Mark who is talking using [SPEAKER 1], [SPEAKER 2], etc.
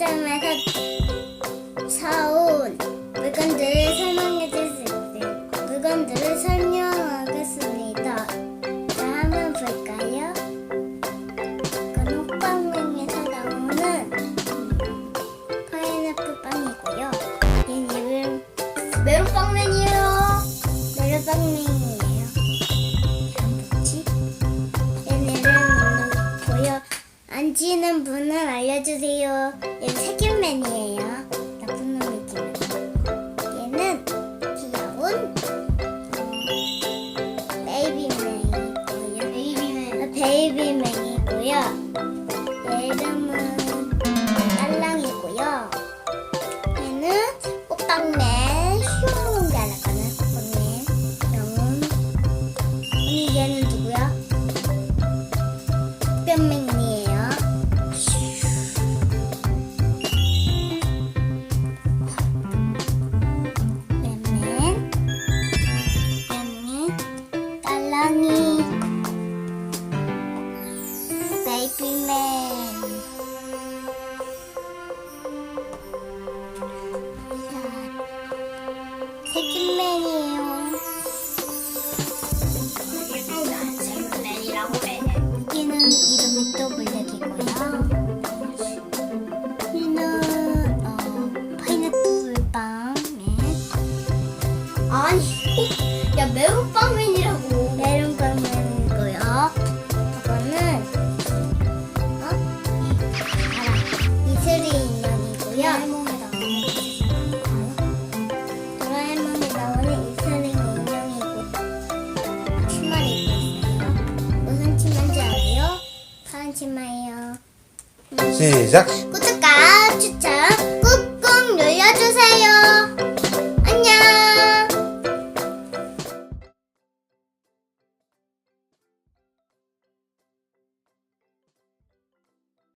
[SPEAKER 1] 백화점에서 사온 물건들을 설명해 줄 수 있어요. 물건들을 설명하겠습니다. 자, 한번 볼까요? 이건 호빵맹에서 나오는 파인애플 빵이고요. 얘는
[SPEAKER 2] 메론빵맨이에요.
[SPEAKER 1] 메론빵맨이에요. 만지는 분을 알려주세요. 얘 세균맨이에요. 나쁜 놈이 기분. 얘는 귀여운 베이비맨이고요.
[SPEAKER 2] 베이비맨.
[SPEAKER 1] 베이비맨이고요. 얘 이름은 딸랑이고요. 얘는 꽃방맨. 슈퍼공개 알았거든. 꽃맨. 영웅. 언니 얘는 누구야? 꽃맨.
[SPEAKER 2] 아니, 야 매운빵맨이라고.
[SPEAKER 1] 메론 빵맨이고요. 이거는 어? 알아. 이슬이 인형이고요. 도라에몽에 나오는 이슬이 인형이고 치마를 입고 있어요. 무슨 치마인지 알아요? 파란 치마예요. 시작.